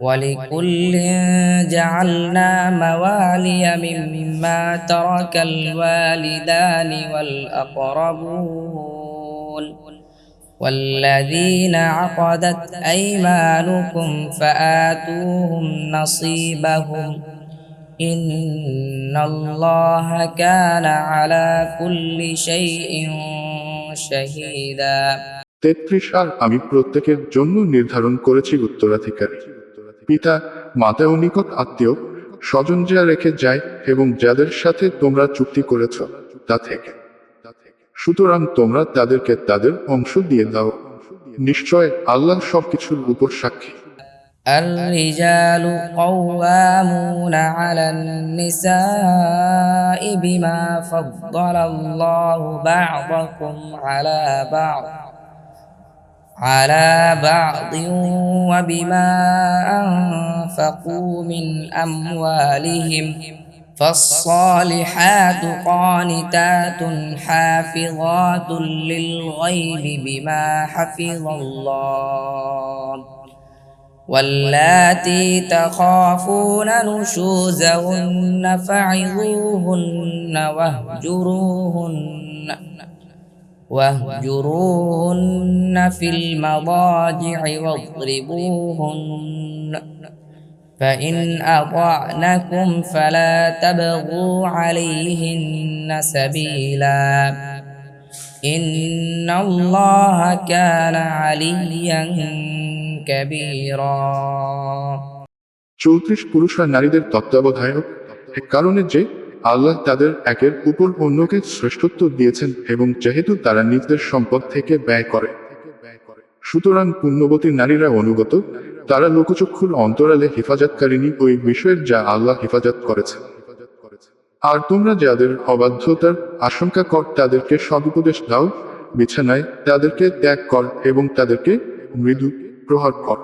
ولكل جعلنا موالي مما ترك الوالدان والأقربون والذين عقدت أيمانكم فآتوهم نصيبهم إن الله كان على كل شيء شهيدا তেত্রিশ আর আমি প্রত্যেকের জন্য নির্ধারণ করেছি উত্তরাধিকারী পিতা মাতা ও নিকট আত্মীয় স্বজন যা রেখে যায় এবং যাদের সাথে তোমরা চুক্তি করেছ তা থেকে সুতরাং তোমরা তাদেরকে তাদের অংশ দিয়ে দাও নিশ্চয় আল্লাহ সবকিছুর উপর সাক্ষী الرجال قوامون على النساء بما فضل الله بعضكم على بعض على بعض وبما أنفقوا من أموالهم فالصالحات قانتات حافظات للغيب بما حفظ الله واللاتي تخافون نشوزهن فعظوهن واهجروهن واهجروهن في المضاجع واضربوهن فإن أطعنكم فلا تبغوا عليهن سبيلا إن الله كان عليا كبيرا চৌত্রিশ পুরুষ আর নারীদের তত্ত্বাবধায়ক এ কারণে যে আল্লাহ তাদের একের উপর অন্যকে শ্রেষ্ঠত্ব দিয়েছেন এবং যেহেতু তারা নিজেদের সম্পদ থেকে ব্যয় করে, সুতরাং পুণ্যবতী নারীরা অনুগত, তারা লোকচক্ষুর অন্তরালে হেফাজতকারিনী ওই বিষয়ের যা আল্লাহ হেফাজত করেছে আর তোমরা যাদের অবাধ্যতার আশঙ্কা কর, তাদেরকে সদুপদেশ দাও, বিছানায় তাদেরকে ত্যাগ কর এবং তাদেরকে মৃদু প্রহার কর।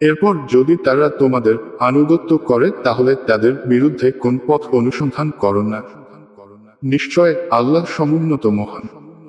এরপর যদি তারা তোমাদের আনুগত্য করে, তাহলে তাদের বিরুদ্ধে কোন পথ অনুসন্ধান করো না। নিশ্চয় আল্লাহ সমুন্নত মহান।